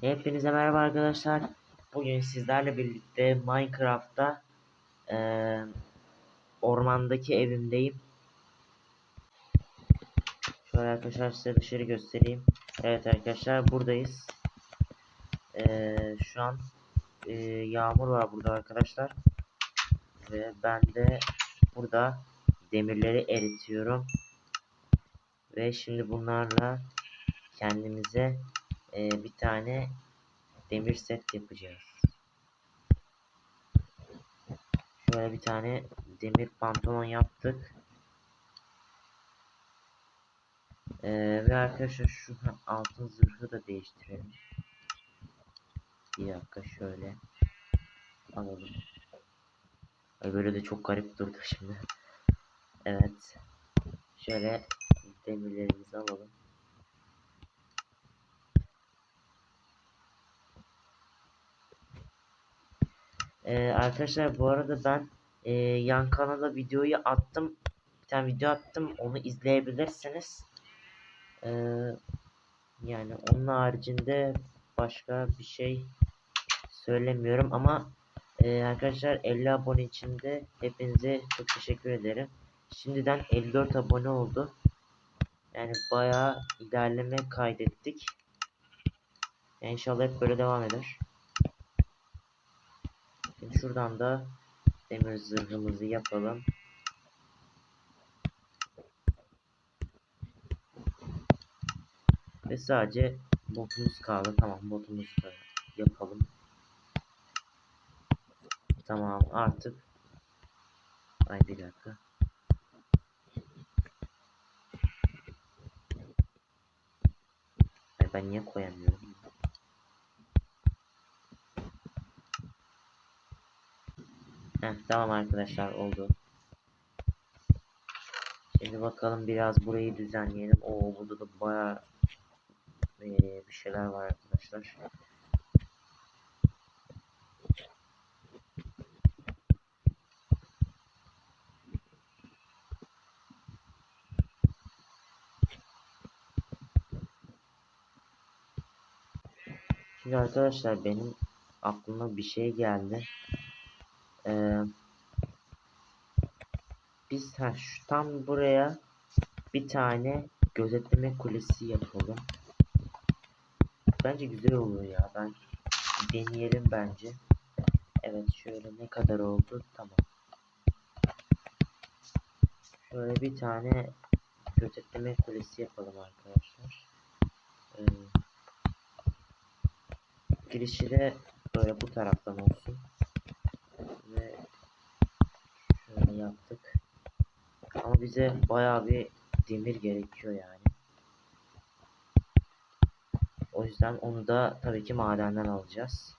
Hepinize merhaba arkadaşlar. Bugün sizlerle birlikte Minecraft'ta eee, ormandaki evimdeyim. Şöyle arkadaşlar size dışarı göstereyim. Evet arkadaşlar buradayız. Eee, şu an eee, yağmur var burada arkadaşlar. Ve ben de burada demirleri eritiyorum. Ve şimdi bunlarla kendimize eee, bir tane demir set yapacağız. Şöyle bir tane demir pantolon yaptık. Ee, ve arkadaşlar şu altın zırhı da değiştirelim. Bir dakika şöyle alalım. Ay böyle de çok garip durdu şimdi. Evet. Şöyle demirlerimizi alalım. Ee, arkadaşlar bu arada ben e, yan kanala videoyu attım. Bir tane video attım. Onu izleyebilirsiniz. Ee, yani onun haricinde başka bir şey söylemiyorum ama e, arkadaşlar 50 abone için de hepinize çok teşekkür ederim. Şimdiden 54 abone oldu. Yani bayağı ilerleme kaydettik. Yani inşallah hep böyle devam eder. Şimdi şuradan da demir zırhımızı yapalım. Ve sadece botumuz kaldı. Tamam botumuzu da yapalım. Tamam artık. Ay bir dakika. Ay ben niye koyamıyorum? Heh, tamam arkadaşlar oldu. Şimdi bakalım biraz burayı düzenleyelim. Oo burada da bayağı eee, bir şeyler var arkadaşlar. Şimdi arkadaşlar benim aklıma bir şey geldi. Ee, biz ha, şu tam buraya bir tane gözetleme kulesi yapalım. Bence güzel olur ya. Ben deneyelim bence. Evet şöyle ne kadar oldu? Tamam. Şöyle bir tane gözetleme kulesi yapalım arkadaşlar. Ee, girişi de böyle bu taraftan olsun. Ve şöyle yaptık. Ama bize bayağı bir demir gerekiyor yani. O yüzden onu da tabii ki madenden alacağız.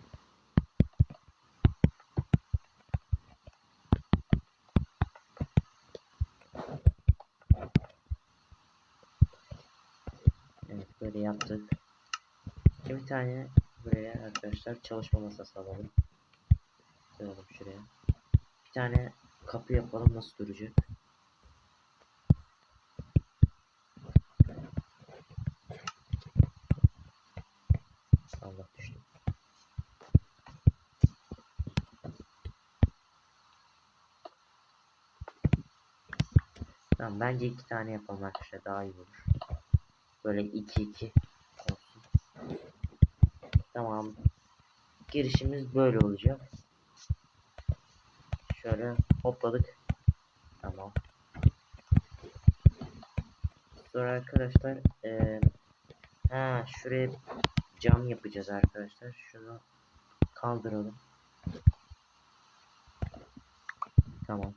Evet böyle yaptık. Bir tane buraya arkadaşlar çalışma masası alalım. Koyalım şuraya. Bir tane kapı yapalım nasıl duracak? Allah düştü. Tamam bence iki tane yapalım arkadaşlar daha iyi olur. Böyle iki iki. Tamam. Girişimiz böyle olacak. Şöyle hopladık. Tamam. Sonra arkadaşlar eee ha şuraya cam yapacağız arkadaşlar. Şunu kaldıralım. Tamam.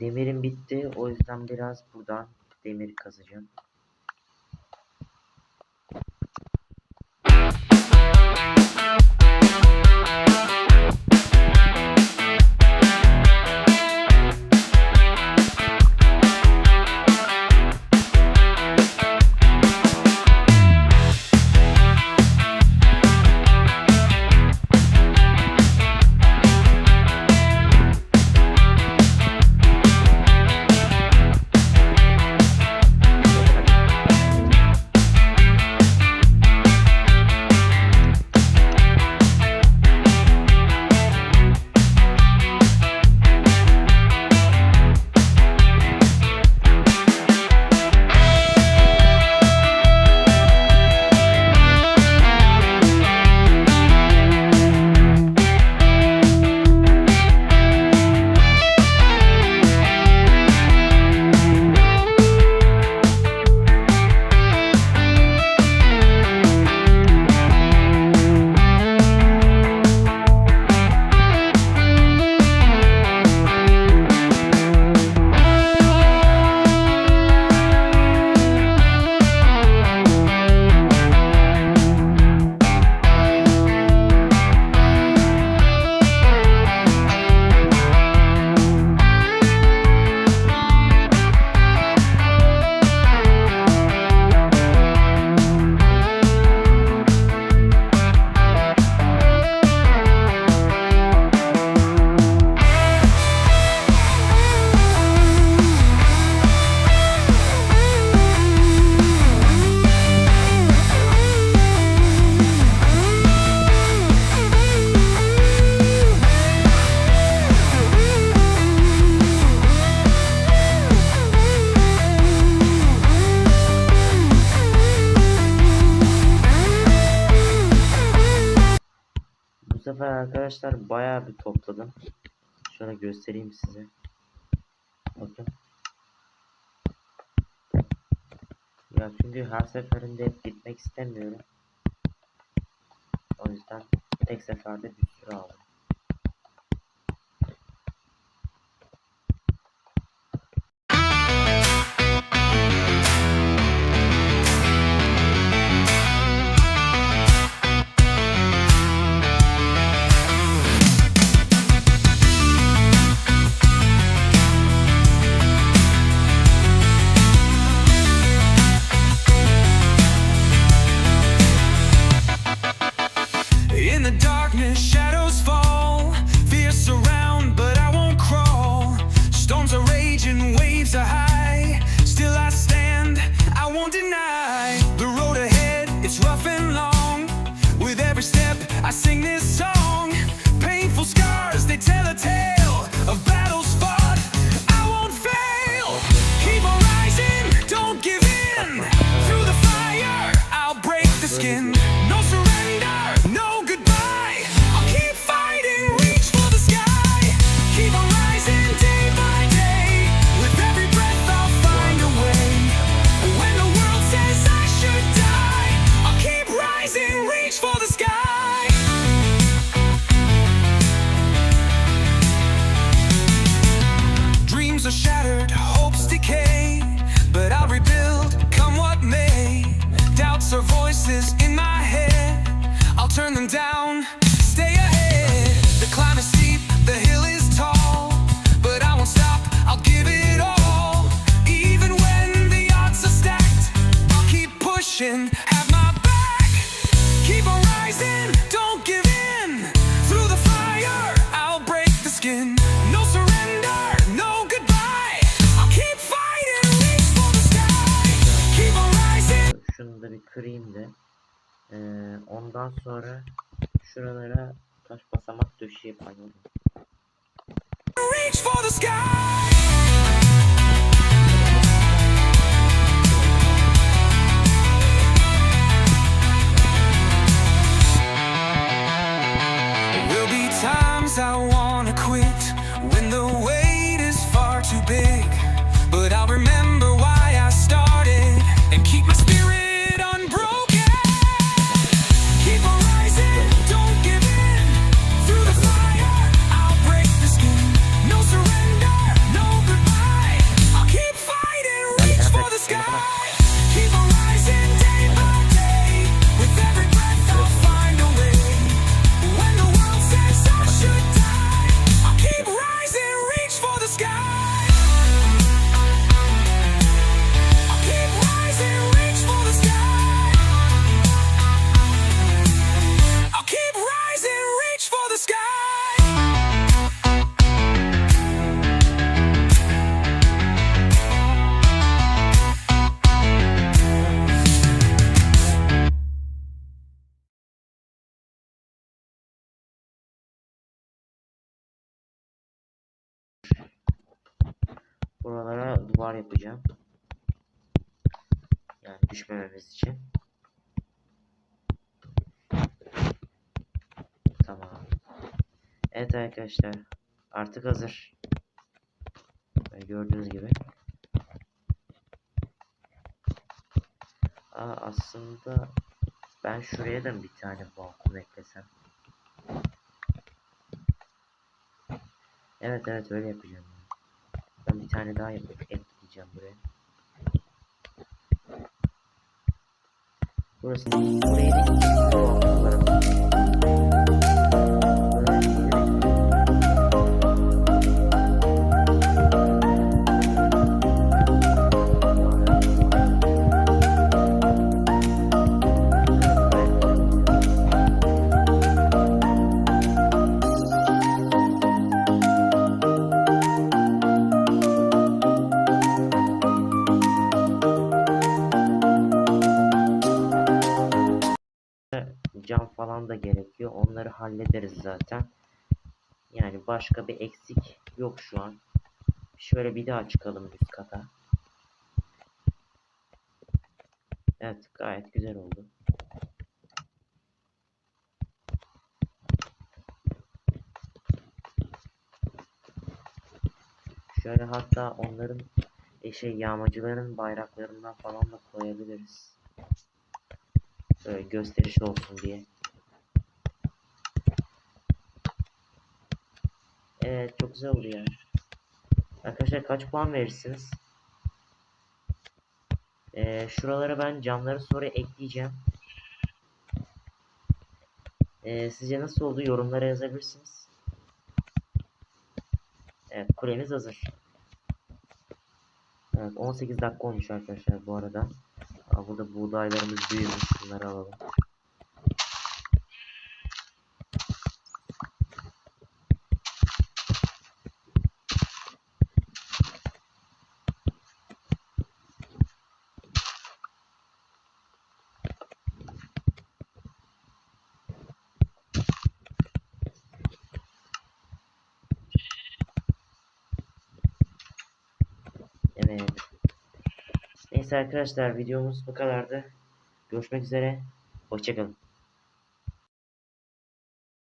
Demirim bitti. O yüzden biraz buradan demir kazacağım. arkadaşlar bayağı bir topladım. Şöyle göstereyim size. Bakın. Ya çünkü her seferinde hep gitmek istemiyorum. O yüzden tek seferde bir sürü aldım. every step. I sing this song. da bir kırayım da. E, ondan sonra şuralara taş basamak döşeyip ayırdım. I want Buralara duvar yapacağım. Yani düşmememiz için. Tamam. Evet arkadaşlar. Artık hazır. Gördüğünüz gibi. Aa, aslında ben şuraya da bir tane balkon eklesem. Evet evet öyle yapacağım. Şuradan bir tane daha yapıp ekleyeceğim buraya. Burası burayı da falan da gerekiyor. Onları hallederiz zaten. Yani başka bir eksik yok şu an. Şöyle bir daha çıkalım üst kata. Evet gayet güzel oldu. Şöyle hatta onların e, şey yağmacıların bayraklarından falan da koyabiliriz. Böyle gösteriş olsun diye. Evet çok güzel oldu yani. Arkadaşlar kaç puan verirsiniz? Ee, şuralara ben camları sonra ekleyeceğim. Ee, sizce nasıl oldu? Yorumlara yazabilirsiniz. Evet kulemiz hazır. Evet 18 dakika olmuş arkadaşlar bu arada. Aa, burada buğdaylarımız büyümüş. Bunları alalım. Neyse arkadaşlar videomuz bu kadardı. Görüşmek üzere. Hoşçakalın.